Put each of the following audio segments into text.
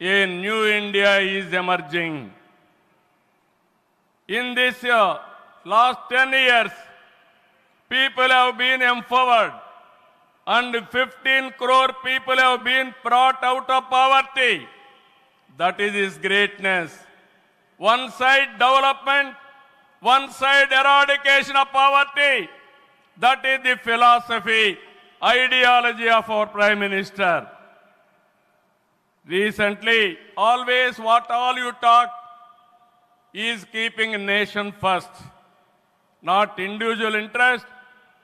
a new India is emerging. In this uh, last 10 years, people have been empowered and 15 crore people have been brought out of poverty. That is his greatness. One side development, one side eradication of poverty. That is the philosophy, ideology of our Prime Minister. Recently, always what all you talk is keeping nation first, not individual interest,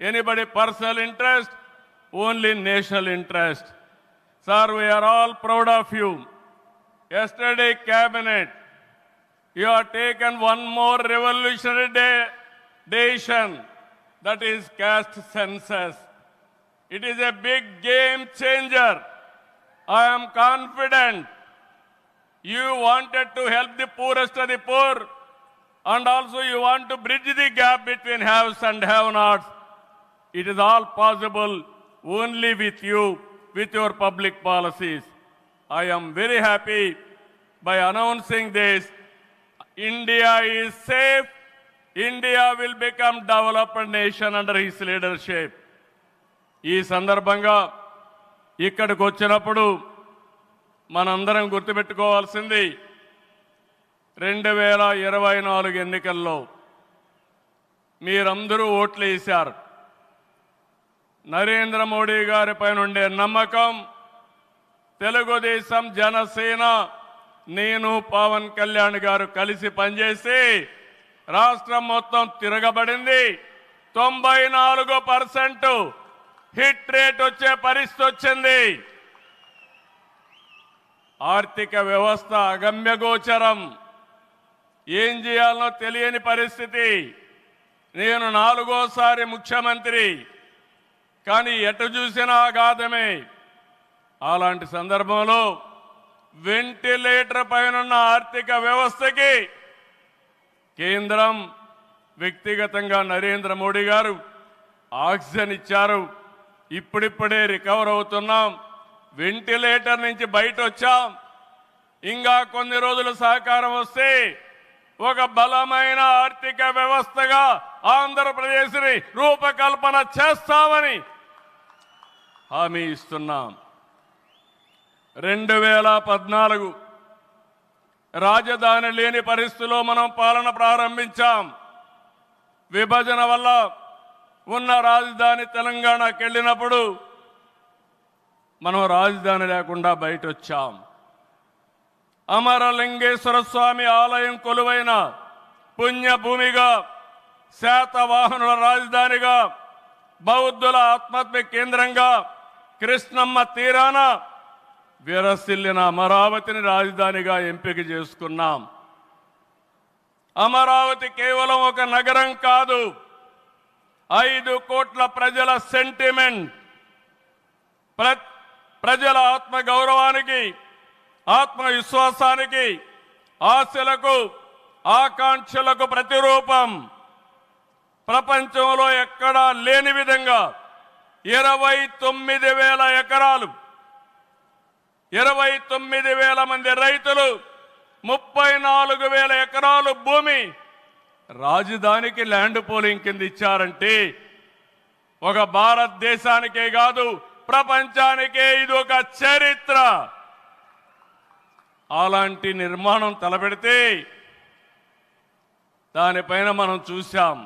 anybody personal interest, only national interest. Sir, we are all proud of you. Yesterday, cabinet, you have taken one more revolutionary de- decision, that is caste census. It is a big game changer. I am confident you wanted to help the poorest of the poor and also you want to bridge the gap between haves and have-nots. It is all possible only with you, with your public policies. I am very happy by announcing this. India is safe. India will become developed nation under his leadership. ఈ సందర్భంగా ఇక్కడికి వచ్చినప్పుడు మనందరం గుర్తుపెట్టుకోవాల్సింది రెండు వేల ఇరవై నాలుగు ఎన్నికల్లో మీరందరూ ఓట్లు వేశారు. నరేంద్ర మోడీ గారిపైన ఉండే నమ్మకం తెలుగుదేశం జనసేన నేను పవన్ కళ్యాణ్ గారు కలిసి పనిచేసి రాష్ట్రం మొత్తం తిరగబడింది. తొంభై నాలుగు పర్సెంట్ హిట్ రేట్ వచ్చే పరిస్థితి వచ్చింది. ఆర్థిక వ్యవస్థ అగమ్యగోచరం ఏం చేయాలనో తెలియని పరిస్థితి. నేను నాలుగోసారి ముఖ్యమంత్రి. కానీ ఎటు చూసినా అగాధమే అలాంటి సందర్భంలో వెంటిలేటర్ పైన ఆర్థిక వ్యవస్థకి కేంద్రం వ్యక్తిగతంగా నరేంద్ర మోడీ గారు ఆక్సిజన్ ఇచ్చారు. ఇప్పుడిప్పుడే రికవర్ అవుతున్నాం. వెంటిలేటర్ నుంచి బయట వచ్చాం ఇంకా కొన్ని రోజులు సహకారం వస్తే ఒక బలమైన ఆర్థిక వ్యవస్థగా ఆంధ్రప్రదేశ్ని రూపకల్పన చేస్తామని హామీ ఇస్తున్నాం. రెండు వేల పద్నాలుగు రాజధాని లేని పరిస్థితిలో మనం పాలన ప్రారంభించాం. విభజన వల్ల ఉన్న రాజధాని తెలంగాణకి వెళ్ళినప్పుడు మనం రాజధాని లేకుండా బయట వచ్చాం అమరలింగేశ్వర స్వామి ఆలయం కొలువైన పుణ్యభూమిగా శాతవాహనుల రాజధానిగా బౌద్ధుల ఆత్మహత్య కేంద్రంగా కృష్ణమ్మ తీరాన విరసిల్లిన అమరావతిని రాజధానిగా ఎంపిక చేసుకున్నాం. అమరావతి కేవలం ఒక నగరం కాదు ఐదు కోట్ల ప్రజల సెంటిమెంట్ ప్ర ప్రజల ఆత్మ గౌరవానికి ఆత్మవిశ్వాసానికి ఆశలకు ఆకాంక్షలకు ప్రతిరూపం. ప్రపంచంలో ఎక్కడా లేని విధంగా ఇరవై తొమ్మిది వేల ఎకరాలు ఇరవై తొమ్మిది వేల మంది రైతులు ముప్పై నాలుగు వేల ఎకరాలు భూమి రాజధానికి ల్యాండ్ పోలింగ్ కింద ఇచ్చారంటే ఒక భారతదేశానికే కాదు ప్రపంచానికే ఇది ఒక చరిత్ర. అలాంటి నిర్మాణం తలపెడితే దానిపైన మనం చూశాం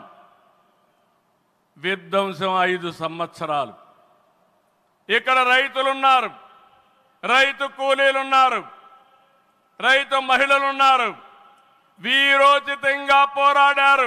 విధ్వంసం ఐదు సంవత్సరాలు. ఇక్కడ రైతులున్నారు రైతు కూలీలున్నారు రైతు మహిళలున్నారు. వీరోచితంగా పోరాడారు.